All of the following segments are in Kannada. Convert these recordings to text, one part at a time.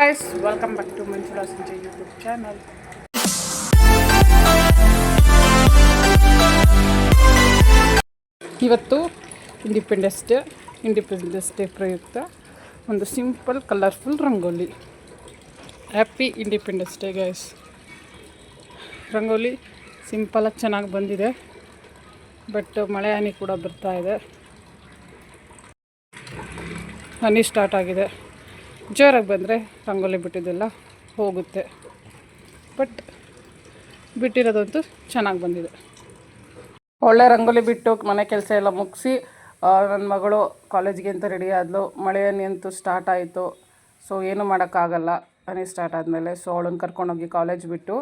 Guys welcome back to Manjula Sanje YouTube channel ಇವತ್ತು ಇಂಡಿಪೆಂಡೆನ್ಸ್ ಡೇ ಇಂಡಿಪೆಂಡೆನ್ಸ್ ಡೇ ಪ್ರಯುಕ್ತ ಒಂದು simple colourful rangoli. Happy independence day guys rangoli ಸಿಂಪಲಾಗಿ ಚೆನ್ನಾಗಿ ಬಂದಿದೆ ಬಟ್ ಮಳೆ ಹಾನಿ ಕೂಡ ಬರ್ತಾ ಇದೆ. ಹನಿ ಸ್ಟಾರ್ಟ್ ಆಗಿದೆ. ಜೋರಾಗಿ ಬಂದರೆ ರಂಗೋಲಿ ಬಿಟ್ಟಿದ್ದೆಲ್ಲ ಹೋಗುತ್ತೆ. ಬಟ್ ಬಿಟ್ಟಿರೋದಂತೂ ಚೆನ್ನಾಗಿ ಬಂದಿದೆ. ಒಳ್ಳೆ ರಂಗೋಲಿ ಬಿಟ್ಟು ಮನೆ ಕೆಲಸ ಎಲ್ಲ ಮುಗಿಸಿ ನನ್ನ ಮಗಳು ಕಾಲೇಜ್ಗೆ ಅಂತ ರೆಡಿ ಆದಳು ಮಳೆ ನಿಂತು ಸ್ಟಾರ್ಟ್ ಆಯಿತು. ಸೊ ಏನು ಮಾಡೋಕ್ಕಾಗಲ್ಲ. ಅನಿ ಸ್ಟಾರ್ಟ್ ಆದಮೇಲೆ. ಸೊ ಅವಳನ್ನು ಕರ್ಕೊಂಡೋಗಿ ಕಾಲೇಜ್ ಬಿಟ್ಟು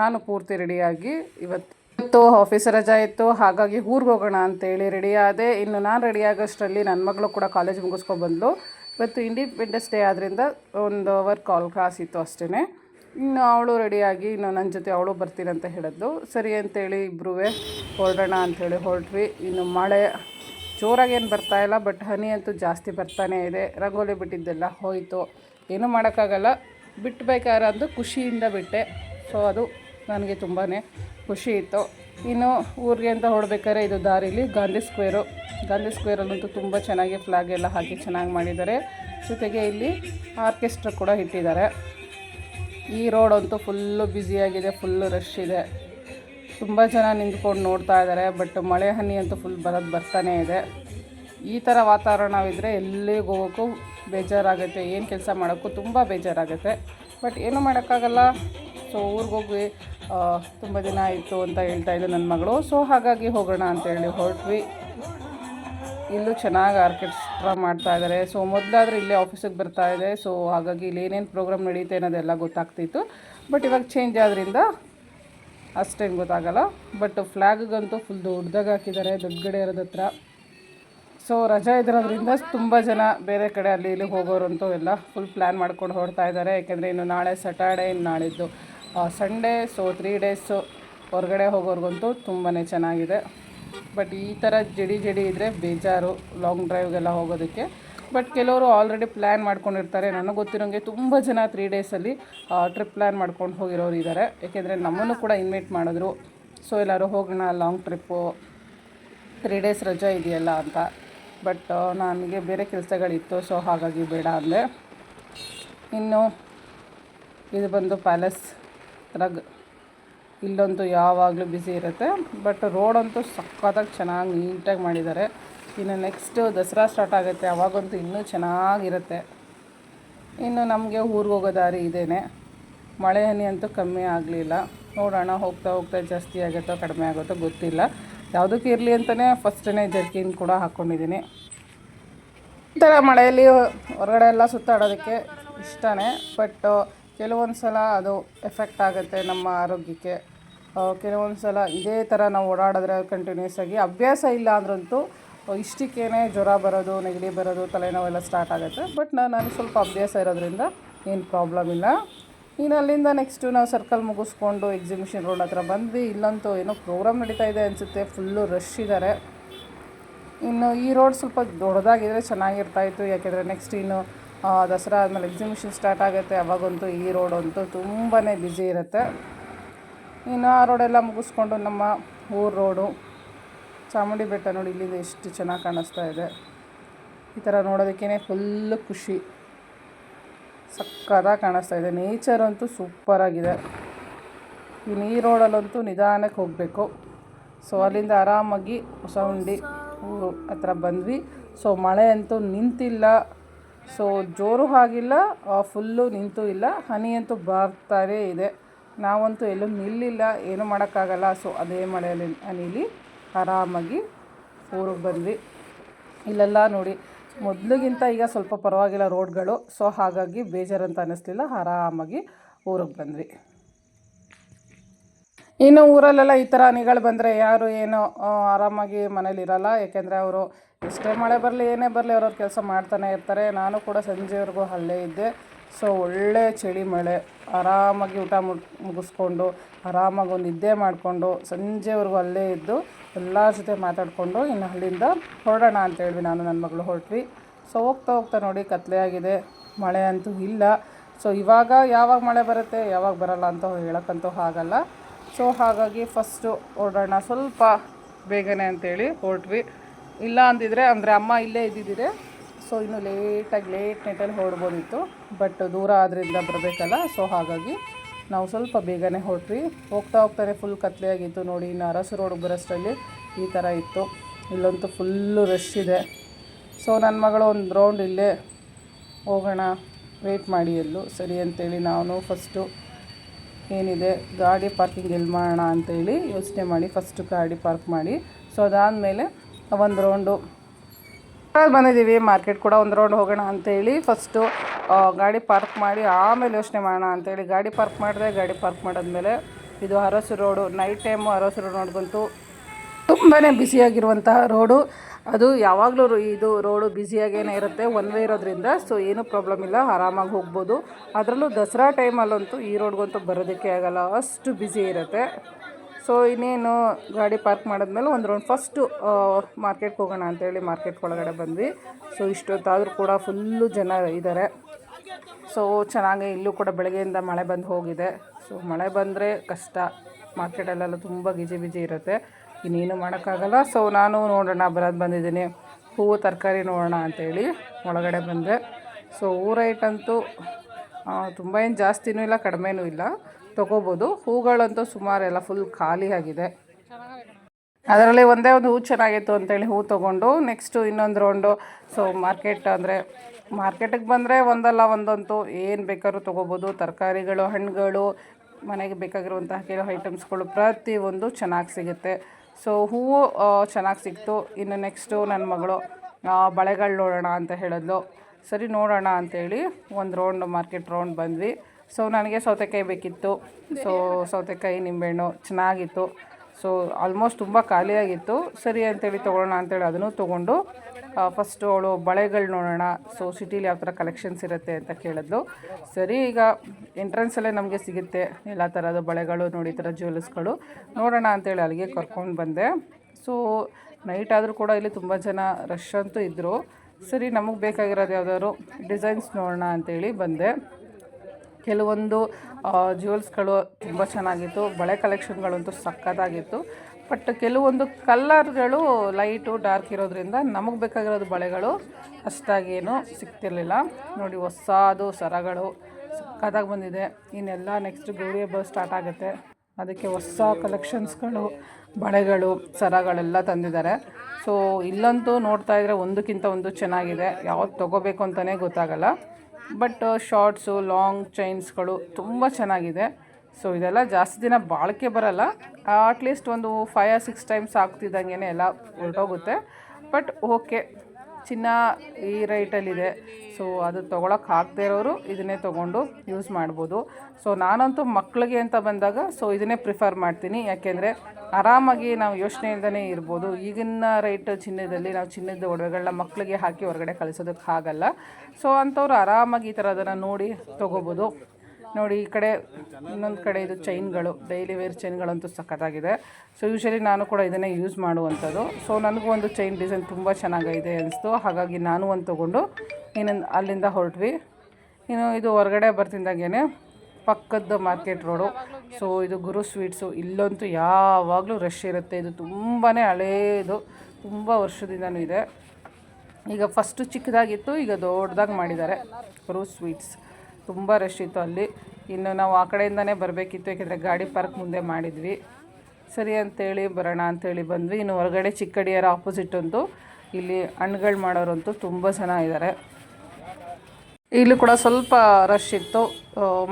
ನಾನು ಪೂರ್ತಿ ರೆಡಿಯಾಗಿ ಇವತ್ತು ಇವತ್ತು ಆಫೀಸ್ ರಜಾ ಇತ್ತು. ಹಾಗಾಗಿ ಊರಿಗೆ ಹೋಗೋಣ ಅಂತೇಳಿ ರೆಡಿಯಾದೆ ಇನ್ನು ನಾನು ರೆಡಿ ಆಗೋಷ್ಟರಲ್ಲಿ ನನ್ನ ಮಗಳು ಕೂಡ ಕಾಲೇಜ್ ಮುಗಿಸ್ಕೊಬಂದ್ಲು ಇವತ್ತು ಇಂಡಿಪೆಂಡೆನ್ಸ್ ಡೇ ಆದ್ದರಿಂದ ಒಂದು ಅವರ್ ಕಾಲ್ ಕ್ಲಾಸ್ ಇತ್ತು ಅಷ್ಟೇ ಇನ್ನು ಅವಳು ರೆಡಿಯಾಗಿ ಇನ್ನು ನನ್ನ ಜೊತೆ ಅವಳು ಬರ್ತೀನಂತ ಅಂತ ಹೇಳಿದ್ಲು ಸರಿ ಅಂತೇಳಿ ಇಬ್ಬರೂ ಹೊರಡೋಣ ಅಂಥೇಳಿ ಹೊರಟ್ರಿ ಇನ್ನು ಮಳೆ ಜೋರಾಗಿ ಏನು ಬರ್ತಾ ಇಲ್ಲ ಬಟ್ ಹನಿ ಅಂತೂ ಜಾಸ್ತಿ ಬರ್ತಾನೇ ಇದೆ. ರಂಗೋಲಿ ಬಿಟ್ಟಿದ್ದೆಲ್ಲ ಹೋಯಿತು. ಏನೂ ಮಾಡೋಕ್ಕಾಗಲ್ಲ. ಬಿಟ್ಟಬೇಕಾದ್ರೆ ಅಂದು ಖುಷಿಯಿಂದ ಬಿಟ್ಟೆ. ಸೊ ಅದು ನನಗೆ ತುಂಬಾ ಖುಷಿ ಇತ್ತು. ಇನ್ನು ಊರಿಗೆ ಅಂತ ಹೊರಡ್ಬೇಕಾದ್ರೆ ಇದು ದಾರಿಲಿ ಗಾಂಧಿ ಸ್ಕ್ವೇರು. ಗಾಂಧಿ ಸ್ಕ್ವೇರಲ್ಲಂತೂ ತುಂಬ ಚೆನ್ನಾಗಿ ಫ್ಲಾಗ್ ಎಲ್ಲ ಹಾಕಿ ಚೆನ್ನಾಗಿ ಮಾಡಿದ್ದಾರೆ. ಜೊತೆಗೆ ಇಲ್ಲಿ ಆರ್ಕೆಸ್ಟ್ರಾ ಕೂಡ ಇಟ್ಟಿದ್ದಾರೆ. ಈ ರೋಡ್ ಅಂತೂ ಫುಲ್ಲು ಬ್ಯುಸಿಯಾಗಿದೆ ಫುಲ್ಲು ರಶ್ ಇದೆ. ತುಂಬ ಜನ ನಿಂತ್ಕೊಂಡು ನೋಡ್ತಾ ಇದ್ದಾರೆ ಬಟ್ ಮಳೆ ಹನಿ ಅಂತೂ ಫುಲ್ ಬರೋದು ಬರ್ತಾನೇ ಇದೆ. ಈ ಥರ ವಾತಾವರಣವಿದ್ದರೆ ಎಲ್ಲಿಗೆ ಹೋಗೋಕ್ಕೂ ಬೇಜಾರಾಗುತ್ತೆ. ಏನು ಕೆಲಸ ಮಾಡೋಕ್ಕೂ ತುಂಬ ಬೇಜಾರಾಗುತ್ತೆ. ಬಟ್ ಏನೂ ಮಾಡೋಕ್ಕಾಗಲ್ಲ. ಸೊ ಊರಿಗೆ ತುಂಬ ದಿನ ಆಯಿತು ಅಂತ ಹೇಳ್ತಾ ಇದ್ದೆ ನನ್ನ ಮಗಳು. ಸೊ ಹಾಗಾಗಿ ಹೋಗೋಣ ಅಂತೇಳಿ ಹೊರಟ್ವಿ. ಇಲ್ಲೂ ಚೆನ್ನಾಗಿ ಆರ್ಕೆಸ್ಟ್ರಾ ಮಾಡ್ತಾ ಇದ್ದಾರೆ ಸೊ ಮೊದಲಾದ್ರೆ ಇಲ್ಲೇ ಆಫೀಸಿಗೆ ಬರ್ತಾ ಇದೆ ಸೊ ಹಾಗಾಗಿ ಇಲ್ಲಿ ಏನೇನು ಪ್ರೋಗ್ರಾಮ್ ನಡೀತೆ ಅನ್ನೋದೆಲ್ಲ ಗೊತ್ತಾಗ್ತಿತ್ತು. ಬಟ್ ಇವಾಗ ಚೇಂಜ್ ಆದ್ರಿಂದ ಅಷ್ಟೇನು ಗೊತ್ತಾಗಲ್ಲ. ಬಟ್ ಫ್ಲ್ಯಾಗ್ಗಂತೂ ಫುಲ್ ದೊಡ್ಡದಾಗಿ ಹಾಕಿದ್ದಾರೆ ದೊಡ್ಡ ಗಡೆ ಇರೋದ ಹತ್ರ. ಸೊ ರಜಾ ಇರೋದ್ರಿಂದ ತುಂಬ ಜನ ಬೇರೆ ಕಡೆ ಅಲ್ಲಿ ಇಲ್ಲಿ ಹೋಗೋರಂತೂ ಎಲ್ಲ ಫುಲ್ ಪ್ಲ್ಯಾನ್ ಮಾಡ್ಕೊಂಡು ಹೊರಡ್ತಾ ಇದ್ದಾರೆ ಯಾಕೆಂದರೆ ಇನ್ನು ನಾಳೆ ಸಟರ್ಡೆ ಇನ್ನು ನಾಳಿದ್ದು. ಸಂಡೇ ಸೊ ತ್ರೀ ಡೇಸು ಹೊರಗಡೆ ಹೋಗೋರ್ಗಂತೂ ತುಂಬಾ ಚೆನ್ನಾಗಿದೆ. ಬಟ್ ಈ ಥರ ಜಡಿ ಜಡಿ ಇದ್ದರೆ ಬೇಜಾರು ಲಾಂಗ್ ಡ್ರೈವ್ಗೆಲ್ಲ ಹೋಗೋದಕ್ಕೆ. ಬಟ್ ಕೆಲವರು ಆಲ್ರೆಡಿ ಪ್ಲ್ಯಾನ್ ಮಾಡ್ಕೊಂಡಿರ್ತಾರೆ. ನನಗೆ ಗೊತ್ತಿರೋಂಗೆ ತುಂಬ ಜನ ತ್ರೀ ಡೇಸಲ್ಲಿ ಟ್ರಿಪ್ ಪ್ಲ್ಯಾನ್ ಮಾಡ್ಕೊಂಡು ಹೋಗಿರೋರು ಇದ್ದಾರೆ ಏಕೆಂದರೆ ನಮ್ಮನ್ನು ಕೂಡ ಇನ್ವೈಟ್ ಮಾಡಿದ್ರು. ಸೊ ಎಲ್ಲರೂ ಹೋಗೋಣ ಲಾಂಗ್ ಟ್ರಿಪ್ಪು ತ್ರೀ ಡೇಸ್ ರಜಾ ಇದೆಯಲ್ಲ ಅಂತ. ಬಟ್ ನನಗೆ ಬೇರೆ ಕೆಲಸಗಳಿತ್ತು ಸೊ ಹಾಗಾಗಿ ಬೇಡ ಅಂದರೆ ಇನ್ನು, ಇದು ಬಂದು ಪ್ಯಾಲೇಸ್ ರಗ್ ಇಲ್ಲಂತೂ ಯಾವಾಗಲೂ ಬ್ಯುಸಿ ಇರುತ್ತೆ. ಬಟ್ ರೋಡಂತೂ ಸಖತ್ತಾಗಿ ಚೆನ್ನಾಗಿ ನೀಟಾಗಿ ಮಾಡಿದ್ದಾರೆ ಇನ್ನು ನೆಕ್ಸ್ಟು ದಸರಾ ಸ್ಟಾರ್ಟ್ ಆಗುತ್ತೆ. ಅವಾಗಂತೂ ಇನ್ನೂ ಚೆನ್ನಾಗಿರುತ್ತೆ ಇನ್ನು ನಮಗೆ ಊರಿಗೆ ಹೋಗೋ ದಾರಿ ಇದೇ ಮಳೆ, ಹನಿ ಅಂತೂ ಕಮ್ಮಿ ಆಗಲಿಲ್ಲ. ನೋಡೋಣ, ಹೋಗ್ತಾ ಹೋಗ್ತಾ ಜಾಸ್ತಿ ಆಗುತ್ತೋ, ಕಡಿಮೆ ಆಗುತ್ತೋ ಗೊತ್ತಿಲ್ಲ. ಯಾವುದಕ್ಕೆ ಇರಲಿ ಅಂತಲೇ ಫಸ್ಟೇ ಜರ್ಕಿನ್ ಕೂಡ ಹಾಕ್ಕೊಂಡಿದ್ದೀನಿ ಈ ಥರ ಮಳೆಯಲ್ಲಿ ಹೊರಗಡೆ ಎಲ್ಲ ಸುತ್ತಾಡೋದಕ್ಕೆ ಇಷ್ಟನೇ. ಬಟ್ ಕೆಲವೊಂದು ಸಲ ಅದು ಎಫೆಕ್ಟ್ ಆಗುತ್ತೆ ನಮ್ಮ ಆರೋಗ್ಯಕ್ಕೆ. ಕೆಲವೊಂದು ಸಲ ಇದೇ ಥರ ನಾವು ಓಡಾಡಿದ್ರೆ ಕಂಟಿನ್ಯೂಸ್ ಆಗಿ ಅಭ್ಯಾಸ ಇಲ್ಲ ಅಂದ್ರಂತೂ ಇಷ್ಟಕ್ಕೇನೆ ಜ್ವರ ಬರೋದು, ನೆಗಡಿ ಬರೋದು, ತಲೆನೋವೆಲ್ಲ ಸ್ಟಾರ್ಟ್ ಆಗುತ್ತೆ. ಬಟ್ ನನಗೆ ಸ್ವಲ್ಪ ಅಭ್ಯಾಸ ಇರೋದ್ರಿಂದ ಏನು ಪ್ರಾಬ್ಲಮ್ ಇಲ್ಲ. ಇನ್ನು ಅಲ್ಲಿಂದ ನೆಕ್ಸ್ಟು ನಾವು ಸರ್ಕಲ್ ಮುಗಿಸ್ಕೊಂಡು ಎಕ್ಸಿಬಿಷನ್ ರೋಡ್ ಹತ್ರ ಬಂದ್ವಿ. ಇಲ್ಲಂತೂ ಏನೋ ಪ್ರೋಗ್ರಾಮ್ ನಡೀತಾ ಇದೆ ಅನಿಸುತ್ತೆ. ಫುಲ್ಲು ರಶ್ ಇದ್ದಾರೆ ಇನ್ನು ಈ ರೋಡ್ ಸ್ವಲ್ಪ ದೊಡ್ಡದಾಗಿದ್ದರೆ ಚೆನ್ನಾಗಿರ್ತಾಯಿತ್ತು ಯಾಕೆಂದರೆ ನೆಕ್ಸ್ಟ್ ಇನ್ನು ದಸರಾ ಆದಮೇಲೆ ಎಕ್ಸಿಬಿಷನ್ ಸ್ಟಾರ್ಟ್ ಆಗುತ್ತೆ. ಅವಾಗಂತೂ ಈ ರೋಡ್ ಅಂತೂ ತುಂಬಾ ಬ್ಯುಸಿ ಇರುತ್ತೆ. ಇನ್ನು ಆ ರೋಡೆಲ್ಲ ಮುಗಿಸ್ಕೊಂಡು ನಮ್ಮ ಊರು ರೋಡು ಚಾಮುಂಡಿ ಬೆಟ್ಟ ನೋಡಿ ಇಲ್ಲಿಂದ ಎಷ್ಟು ಚೆನ್ನಾಗಿ ಕಾಣಿಸ್ತಾ ಇದೆ. ಈ ಥರ ನೋಡೋದಕ್ಕೇ ಫುಲ್ಲು ಖುಷಿ. ಸಕ್ಕತ್ತಾಗಿ ಕಾಣಿಸ್ತಾ ಇದೆ. ನೇಚರ್ ಅಂತೂ ಸೂಪರಾಗಿದೆ ಇನ್ನು ಈ ರೋಡಲ್ಲಂತೂ ನಿಧಾನಕ್ಕೆ ಹೋಗಬೇಕು. ಸೊ ಅಲ್ಲಿಂದ ಆರಾಮಾಗಿ ಹೊಸ ಊರು ಹತ್ರ ಬಂದ್ವಿ. ಸೊ ಮಳೆ ಅಂತೂ ನಿಂತಿಲ್ಲ. ಸೊ ಜೋರು ಆಗಿಲ್ಲ ಫುಲ್ಲು ನಿಂತು ಇಲ್ಲ. ಹನಿ ಅಂತೂ ಬರ್ತಾನೇ ಇದೆ. ನಾವಂತೂ ಎಲ್ಲೂ ನಿಲ್ಲಿಲ್ಲ, ಏನೂ ಮಾಡೋಕ್ಕಾಗಲ್ಲ. ಸೊ ಅದೇ ಮಳೆಯಲ್ಲಿ ಹನಿಲಿ ಆರಾಮಾಗಿ ಊರಿಗೆ ಬಂದ್ವಿ. ಇಲ್ಲೆಲ್ಲ ನೋಡಿ, ಮೊದಲಿಗಿಂತ ಈಗ ಸ್ವಲ್ಪ ಪರವಾಗಿಲ್ಲ ರೋಡ್ಗಳು. ಸೊ ಹಾಗಾಗಿ ಬೇಜಾರಂತ ಅನ್ನಿಸ್ಲಿಲ್ಲ ಆರಾಮಾಗಿ ಊರಿಗೆ ಬಂದ್ವಿ. ಇನ್ನು ಊರಲ್ಲೆಲ್ಲ ಈ ಥರ ಹನಿಗಳು ಬಂದರೆ ಯಾರು ಏನೋ ಆರಾಮಾಗಿ ಮನೇಲಿ ಇರಲ್ಲ ಯಾಕೆಂದರೆ ಅವರು ಎಷ್ಟೇ ಮಳೆ ಬರಲಿ, ಏನೇ ಬರಲಿ ಅವ್ರವ್ರ ಕೆಲಸ ಮಾಡ್ತಾನೆ ಇರ್ತಾರೆ. ನಾನು ಕೂಡ ಸಂಜೆವರೆಗೂ ಅಲ್ಲೇ ಇದ್ದೆ. ಸೊ, ಒಳ್ಳೆ ಚಳಿ ಮಳೆ. ಆರಾಮಾಗಿ ಊಟ ಮುಗ್ ಮುಗಿಸ್ಕೊಂಡು, ಆರಾಮಾಗಿ ಒಂದು ನಿದ್ದೆ ಮಾಡಿಕೊಂಡು, ಸಂಜೆವರೆಗೂ ಅಲ್ಲೇ ಇದ್ದು ಎಲ್ಲರ ಜೊತೆ ಮಾತಾಡಿಕೊಂಡು ಇನ್ನು ಅಲ್ಲಿಂದ ಹೊರಡೋಣ ಅಂತ ಹೇಳಿ ನಾನು ನನ್ನ ಮಗಳು ಹೊರಟ್ವಿ. ಸೊ, ಹೋಗ್ತಾ ಹೋಗ್ತಾ ನೋಡಿ ಕತ್ಲೆ ಆಗಿದೆ. ಮಳೆ ಅಂತೂ ಇಲ್ಲ. ಸೊ, ಇವಾಗ ಯಾವಾಗ ಮಳೆ ಬರುತ್ತೆ, ಯಾವಾಗ ಬರಲ್ಲ ಅಂತ ಹೇಳೋಕ್ಕಂತೂ ಆಗಲ್ಲ. ಸೊ, ಹಾಗಾಗಿ ಫಸ್ಟು ಹೊರಡೋಣ ಸ್ವಲ್ಪ ಬೇಗನೆ ಅಂತೇಳಿ ಹೊರಟ್ವಿ. ಇಲ್ಲ ಅಂದಿದ್ರೆ, ಅಂದರೆ ಅಮ್ಮ ಇಲ್ಲೇ ಇದ್ದಿದ್ದಿದೆ ಸೊ ಇನ್ನು ಲೇಟಾಗಿ ಲೇಟ್ ನೈಟಲ್ಲಿ ಹೊರಡ್ಬೋದಿತ್ತು ಬಟ್ ದೂರ ಆದ್ರಿಂದ ಬರಬೇಕಲ್ಲ ಸೊ ಹಾಗಾಗಿ ನಾವು ಸ್ವಲ್ಪ ಬೇಗನೆ ಹೊರಟ್ರಿ ಹೋಗ್ತಾ ಹೋಗ್ತಾನೆ ಫುಲ್ ಕತ್ಲೆಯಾಗಿತ್ತು ನೋಡಿ, ಇನ್ನು ಅರಸು ರೋಡ್ ಬರೋಷ್ಟರಲ್ಲಿ ಈ ಥರ ಇತ್ತು. ಇಲ್ಲಂತೂ ಫುಲ್ಲು ರಶ್ ಇದೆ. ಸೊ ನನ್ನ ಮಗಳು ಒಂದು ರೌಂಡ್ ಇಲ್ಲೇ ಹೋಗೋಣ ವೇಟ್ ಮಾಡಿ ಎಲ್ಲೂ. ಸರಿ ಅಂತೇಳಿ ನಾನು ಫಸ್ಟು ಏನಿದೆ, ಗಾಡಿ ಪಾರ್ಕಿಂಗ್ ಎಲ್ಲಿ ಮಾಡೋಣ ಅಂತೇಳಿ ಯೋಚನೆ ಮಾಡಿ ಫಸ್ಟು ಗಾಡಿ ಪಾರ್ಕ್ ಮಾಡಿ. ಸೊ ಅದಾದಮೇಲೆ ಒಂದು ರೌಂಡು. ಬಂದಿದ್ದೀವಿ, ಮಾರ್ಕೆಟ್ ಕೂಡ ಒಂದು ರೌಂಡ್ ಹೋಗೋಣ ಅಂತೇಳಿ. ಫಸ್ಟು ಗಾಡಿ ಪಾರ್ಕ್ ಮಾಡಿ ಆಮೇಲೆ ಯೋಚನೆ ಮಾಡೋಣ ಅಂತೇಳಿ. ಗಾಡಿ ಪಾರ್ಕ್ ಮಾಡಿದೆ, ಗಾಡಿ ಪಾರ್ಕ್ ಮಾಡಿದ್ಮೇಲೆ ಇದು Arasu road night time Arasu road ನೋಡ್ಬಂತು ತುಂಬಾ ಬಿಸಿಯಾಗಿರುವಂತಹ ರೋಡು. ಅದು ಯಾವಾಗಲೂ ಇದು ರೋಡು ಬ್ಯುಸಿಯಾಗೇನೆ ಇರುತ್ತೆ ಒನ್ ವೇ ಇರೋದ್ರಿಂದ ಸೊ ಏನೂ ಪ್ರಾಬ್ಲಮ್ ಇಲ್ಲ, ಆರಾಮಾಗಿ ಹೋಗ್ಬೋದು. ಅದರಲ್ಲೂ ದಸರಾ ಟೈಮಲ್ಲಂತೂ ಈ ರೋಡ್ಗಂತೂ ಬರೋದಕ್ಕೆ ಆಗಲ್ಲ, ಅಷ್ಟು ಬ್ಯುಸಿ ಇರುತ್ತೆ. ಸೊ, ಇನ್ನೇನು ಗಾಡಿ ಪಾರ್ಕ್ ಮಾಡಿದ್ಮೇಲೆ ಒಂದು ರೌಂಡ್ ಫಸ್ಟು ಮಾರ್ಕೆಟ್ಗೆ ಹೋಗೋಣ ಅಂತೇಳಿ ಮಾರ್ಕೆಟ್ ಒಳಗಡೆ ಬಂದ್ವಿ. ಸೊ, ಇಷ್ಟೊತ್ತಾದರೂ ಕೂಡ ಫುಲ್ಲು ಜನ ಇದ್ದಾರೆ ಸೊ, ಚೆನ್ನಾಗಿ ಇಲ್ಲೂ ಕೂಡ ಬೆಳಗ್ಗೆಯಿಂದ ಮಳೆ ಬಂದು ಹೋಗಿದೆ. ಸೊ, ಮಳೆ ಬಂದರೆ ಕಷ್ಟ. ಮಾರ್ಕೆಟಲ್ಲೆಲ್ಲ ತುಂಬ ಗಿಜಿ ಬಿಜಿ ಇರುತ್ತೆ. ಇನ್ನೇನು ಮಾಡೋಕ್ಕಾಗಲ್ಲ. ಸೊ, ನಾನು ನೋಡೋಣ, ಬರೋದು ಬಂದಿದ್ದೀನಿ. ಹೂವು, ತರಕಾರಿ ನೋಡೋಣ ಅಂತೇಳಿ ಒಳಗಡೆ ಬಂದೆ. ಸೊ, ಹೂ ರೇಟ್ ಅಂತೂ ತುಂಬ ಏನು ಜಾಸ್ತಿನೂ ಇಲ್ಲ, ಕಡಿಮೆನೂ ಇಲ್ಲ. ತೊಗೋಬೋದು. ಹೂಗಳಂತೂ ಸುಮಾರು ಎಲ್ಲ ಫುಲ್ ಖಾಲಿ ಆಗಿದೆ. ಅದರಲ್ಲಿ ಒಂದೇ ಒಂದು ಹೂ ಚೆನ್ನಾಗಿತ್ತು ಅಂತೇಳಿ ಹೂ ತೊಗೊಂಡು ನೆಕ್ಸ್ಟು ಇನ್ನೊಂದು ರೌಂಡು ಸೊ ಮಾರ್ಕೆಟ್ ಅಂದರೆ ಮಾರ್ಕೆಟಿಗೆ ಬಂದರೆ ಒಂದಲ್ಲ ಒಂದಂತೂ ಏನು ಬೇಕಾದ್ರೂ ತೊಗೋಬೋದು. ತರಕಾರಿಗಳು, ಹಣ್ಣುಗಳು, ಮನೆಗೆ ಬೇಕಾಗಿರುವಂತಹ ಕೆಲವು ಐಟಮ್ಸ್ಗಳು ಪ್ರತಿಯೊಂದು ಚೆನ್ನಾಗಿ ಸಿಗುತ್ತೆ. ಸೊ ಹೂವು ಚೆನ್ನಾಗಿ ಸಿಕ್ತು. ಇನ್ನು ನೆಕ್ಸ್ಟು ನನ್ನ ಮಗಳು ಬಳೆಗಳು ನೋಡೋಣ ಅಂತ ಹೇಳಿದ್ಲು. ಸರಿ, ನೋಡೋಣ ಅಂತೇಳಿ ಒಂದು ರೌಂಡ್ ಮಾರ್ಕೆಟ್ ರೌಂಡ್ ಬಂದ್ವಿ. ಸೊ ನನಗೆ ಸೌತೆಕಾಯಿ ಬೇಕಿತ್ತು. ಸೊ ಸೌತೆಕಾಯಿ ನಿಂಬೆಹಣ್ಣು ಚೆನ್ನಾಗಿತ್ತು. ಸೊ ಆಲ್ಮೋಸ್ಟ್ ತುಂಬ ಖಾಲಿಯಾಗಿತ್ತು. ಸರಿ ಅಂತೇಳಿ ತೊಗೊಳ್ಳೋಣ ಅಂತೇಳಿ ಅದನ್ನು ತೊಗೊಂಡು ಫಸ್ಟು ಅವಳು ಬಳೆಗಳು ನೋಡೋಣ. ಸೊ ಸಿಟೀಲಿ ಯಾವ ಥರ ಕಲೆಕ್ಷನ್ಸ್ ಇರುತ್ತೆ ಅಂತ ಕೇಳಿದ್ಲು. ಸರಿ, ಈಗ ಎಂಟ್ರೆನ್ಸಲ್ಲೇ ನಮಗೆ ಸಿಗುತ್ತೆ. ಎಲ್ಲ ಥರದ ಬಳೆಗಳು ನೋಡಿ ಥರ ಜ್ಯುವೆಲ್ಸ್ಗಳು ನೋಡೋಣ ಅಂತೇಳಿ ಅಲ್ಲಿಗೆ ಕರ್ಕೊಂಡು ಬಂದೆ. ಸೊ ನೈಟ್ ಆದರೂ ಕೂಡ ಇಲ್ಲಿ ತುಂಬ ಜನ ರಶ್ ಅಂತೂ ಇದ್ದರು ಸರಿ, ನಮಗೆ ಬೇಕಾಗಿರೋದು ಯಾವುದಾದ್ರು ಡಿಸೈನ್ಸ್ ನೋಡೋಣ ಅಂತೇಳಿ ಬಂದೆ. ಕೆಲವೊಂದು ಜ್ಯುವೆಲ್ಸ್ಗಳು ತುಂಬ ಚೆನ್ನಾಗಿತ್ತು. ಬಳೆ ಕಲೆಕ್ಷನ್ಗಳಂತೂ ಸಕ್ಕತ್ತಾಗಿತ್ತು. ಬಟ್ ಕೆಲವೊಂದು ಕಲ್ಲರ್ಗಳು ಲೈಟು ಡಾರ್ಕ್ ಇರೋದ್ರಿಂದ ನಮಗೆ ಬೇಕಾಗಿರೋದು ಬಳೆಗಳು ಅಷ್ಟಾಗೇನು ಸಿಗ್ತಿರಲಿಲ್ಲ. ನೋಡಿ ಹೊಸದು ಸರಗಳು ಸಕ್ಕತ್ತಾಗಿ ಬಂದಿದೆ. ಇನ್ನೆಲ್ಲ ನೆಕ್ಸ್ಟ್ ಗೌರಿ ಹಬ್ಬ ಸ್ಟಾರ್ಟ್ ಆಗುತ್ತೆ. ಅದಕ್ಕೆ ಹೊಸ ಕಲೆಕ್ಷನ್ಸ್ಗಳು ಬಳೆಗಳು, ಸರಗಳೆಲ್ಲ ತಂದಿದ್ದಾರೆ. ಸೊ ಇಲ್ಲಂತೂ ನೋಡ್ತಾ ಇದ್ದರೆ ಒಂದಕ್ಕಿಂತ ಒಂದು ಚೆನ್ನಾಗಿದೆ. ಯಾವ್ದು ತೊಗೋಬೇಕು ಅಂತಲೇ ಗೊತ್ತಾಗಲ್ಲ. ಬಟ್ ಶಾರ್ಟ್ಸು, ಲಾಂಗ್ ಚೈನ್ಸ್ಗಳು ತುಂಬ ಚೆನ್ನಾಗಿದೆ. ಸೊ ಇದೆಲ್ಲ ಜಾಸ್ತಿ ದಿನ ಬಾಳಿಕೆ ಬರಲ್ಲ. ಅಟ್ಲೀಸ್ಟ್ ಒಂದು ಫೈವ್ ಆರ್ ಸಿಕ್ಸ್ ಟೈಮ್ಸ್ ಆಗ್ತಿದ್ದಂಗೆ ಎಲ್ಲ ಹೊರಟೋಗುತ್ತೆ ಬಟ್ ಓಕೆ ಚಿನ್ನ ಈ ರೈಟಲ್ಲಿದೆ ಸೊ ಅದು ತೊಗೊಳಕ್ಕೆ ಇರೋರು ಇದನ್ನೇ ತೊಗೊಂಡು ಯೂಸ್ ಮಾಡ್ಬೋದು. ಸೊ ನಾನಂತೂ ಮಕ್ಕಳಿಗೆ ಅಂತ ಬಂದಾಗ ಸೊ ಇದನ್ನೇ ಪ್ರಿಫರ್ ಮಾಡ್ತೀನಿ. ಯಾಕೆಂದರೆ ಆರಾಮಾಗಿ ನಾವು ಯೋಚನೆ ಇಲ್ದೇ ಇರ್ಬೋದು. ಈಗಿನ ರೈಟ್ ಚಿನ್ನದಲ್ಲಿ ನಾವು ಚಿನ್ನದ ಒಡವೆಗಳನ್ನ ಮಕ್ಕಳಿಗೆ ಹಾಕಿ ಹೊರಗಡೆ ಕಳಿಸೋದಕ್ಕೆ ಆಗಲ್ಲ ಸೊ ಅಂಥವ್ರು ಆರಾಮಾಗಿ ಈ ಥರ ಅದನ್ನು ನೋಡಿ ತೊಗೋಬೋದು. ನೋಡಿ, ಈ ಕಡೆ ಇನ್ನೊಂದು ಕಡೆ ಇದು ಚೈನ್ಗಳು ಡೈಲಿ ವೇರ್ ಚೈನ್ಗಳಂತೂ ಸಖತ್ತಾಗಿದೆ. ಸೊ ಯೂಶಲಿ ನಾನು ಕೂಡ ಇದನ್ನೇ ಯೂಸ್ ಮಾಡುವಂಥದ್ದು. ಸೊ ನನಗೂ ಒಂದು ಚೈನ್ ಡಿಸೈನ್ ತುಂಬ ಚೆನ್ನಾಗಿದೆ ಅನಿಸ್ತು. ಹಾಗಾಗಿ ನಾನು ಒಂದು ತೊಗೊಂಡು ಇನ್ನೊಂದು ಅಲ್ಲಿಂದ ಹೊರಟ್ವಿ. ಇನ್ನು ಇದು ಹೊರಗಡೆ ಬರ್ತಿದ್ದಾಗೇ ಪಕ್ಕದ ಮಾರ್ಕೆಟ್ ರೋಡು ಸೊ ಇದು ಗುರು ಸ್ವೀಟ್ಸು ಇಲ್ಲಂತೂ ಯಾವಾಗಲೂ ರಶ್ ಇರುತ್ತೆ. ಇದು ತುಂಬಾ ಹಳೇದು. ತುಂಬ ವರ್ಷದಿಂದನೂ ಇದೆ. ಈಗ ಫಸ್ಟು ಚಿಕ್ಕದಾಗಿತ್ತು, ಈಗ ದೊಡ್ಡದಾಗಿ ಮಾಡಿದ್ದಾರೆ ಗುರು ಸ್ವೀಟ್ಸ್ ತುಂಬ ರಶ್ ಇತ್ತು ಅಲ್ಲಿ. ಇನ್ನು ನಾವು ಆ ಕಡೆಯಿಂದನೇ ಬರಬೇಕಿತ್ತು, ಯಾಕೆಂದರೆ ಗಾಡಿ ಪಾರ್ಕ್ ಮುಂದೆ ಮಾಡಿದ್ವಿ. ಸರಿ ಅಂತೇಳಿ ಬರೋಣ ಅಂತೇಳಿ ಬಂದ್ವಿ. ಇನ್ನು ಹೊರಗಡೆ ಚಿಕ್ಕಡಿಯರ ಆಪೋಸಿಟ್ ಅಂತೂ ಇಲ್ಲಿ ಹಣ್ಣುಗಳು ಮಾಡೋರಂತೂ ತುಂಬ ಜನ ಇದ್ದಾರೆ ಇಲ್ಲೂ ಕೂಡ ಸ್ವಲ್ಪ ರಶ್ ಇತ್ತು.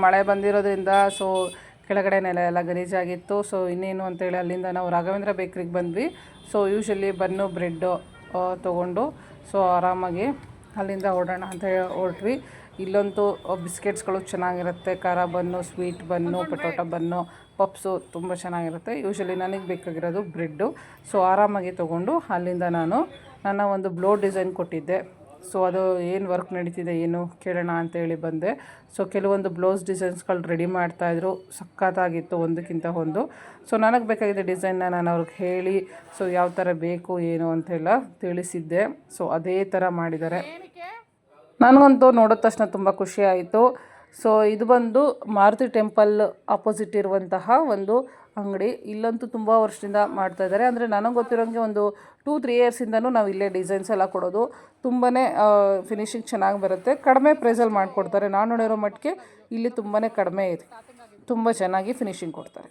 ಮಳೆ ಬಂದಿರೋದ್ರಿಂದ ಸೊ ಕೆಳಗಡೆ ನೆಲ ಎಲ್ಲ ಗಲೀಜಾಗಿತ್ತು ಸೊ ಇನ್ನೇನು ಅಂತೇಳಿ ಅಲ್ಲಿಂದ ನಾವು ರಾಘವೇಂದ್ರ ಬೇಕ್ರಿಗೆ ಬಂದ್ವಿ. ಸೊ ಯೂಶಲಿ ಬನ್ನು ಬ್ರೆಡ್ಡು ತೊಗೊಂಡು ಸೊ ಆರಾಮಾಗಿ ಅಲ್ಲಿಂದ ಹೊರಡೋಣ ಅಂತ ಹೊರಟ್ವಿ. ಇಲ್ಲಂತೂ ಬಿಸ್ಕೆಟ್ಸ್ಗಳು ಚೆನ್ನಾಗಿರುತ್ತೆ. ಖಾರ bun, sweet bun, potato bun, puffs ತುಂಬ ಚೆನ್ನಾಗಿರುತ್ತೆ. ಯೂಶಲಿ ನನಗೆ ಬೇಕಾಗಿರೋದು ಬ್ರೆಡ್ಡು. ಸೊ, ಆರಾಮಾಗಿ ತೊಗೊಂಡು ಅಲ್ಲಿಂದ ನಾನು ನನ್ನ ಒಂದು ಬ್ಲೋ ಡಿಸೈನ್ ಕೊಟ್ಟಿದ್ದೆ. ಸೊ, ಅದು ಏನು ವರ್ಕ್ ನಡೀತಿದೆ, ಏನು ಕೇಳೋಣ ಅಂತೇಳಿ ಬಂದೆ. ಸೊ, ಕೆಲವೊಂದು ಬ್ಲೌಸ್ ಡಿಸೈನ್ಸ್ಗಳು ರೆಡಿ ಮಾಡ್ತಾಯಿದ್ರು ಸಖತ್ತಾಗಿತ್ತು ಒಂದಕ್ಕಿಂತ ಒಂದು. ಸೊ, ನನಗೆ ಬೇಕಾಗಿದ್ದ ಡಿಸೈನ್ನ ನಾನು ಅವ್ರಿಗೆ ಹೇಳಿ, ಸೊ, ಯಾವ ಥರ ಬೇಕು, ಏನು ಅಂತೆಲ್ಲ ತಿಳಿಸಿದ್ದೆ. ಸೊ, ಅದೇ ಥರ ಮಾಡಿದ್ದಾರೆ. ನನಗಂತೂ ನೋಡಿದ ತಕ್ಷಣ ತುಂಬ ಖುಷಿ ಆಯಿತು. ಸೊ, ಇದು ಬಂದು ಮಾರುತಿ ಟೆಂಪಲ್ ಅಪೋಸಿಟ್ ಇರುವಂತಹ ಒಂದು ಅಂಗಡಿ. ಇಲ್ಲಂತೂ ತುಂಬ ವರ್ಷದಿಂದ ಮಾಡ್ತಾ ಇದ್ದಾರೆ. ಅಂದರೆ ನನಗೆ ಗೊತ್ತಿರೋಂಗೆ ಒಂದು ಟೂ ತ್ರೀ ಇಯರ್ಸಿಂದನೂ ನಾವು ಇಲ್ಲೇ ಡಿಸೈನ್ಸ್ ಎಲ್ಲ ಕೊಡೋದು. ತುಂಬಾ ಫಿನಿಶಿಂಗ್ ಚೆನ್ನಾಗಿ ಬರುತ್ತೆ. ಕಡಿಮೆ ಪ್ರೈಸಲ್ಲಿ ಮಾಡಿಕೊಡ್ತಾರೆ. ನಾನು ನೋಡಿರೋ ಮಟ್ಟಿಗೆ ಇಲ್ಲಿ ತುಂಬಾ ಕಡಿಮೆ ಇದೆ. ತುಂಬ ಚೆನ್ನಾಗಿ ಫಿನಿಶಿಂಗ್ ಕೊಡ್ತಾರೆ.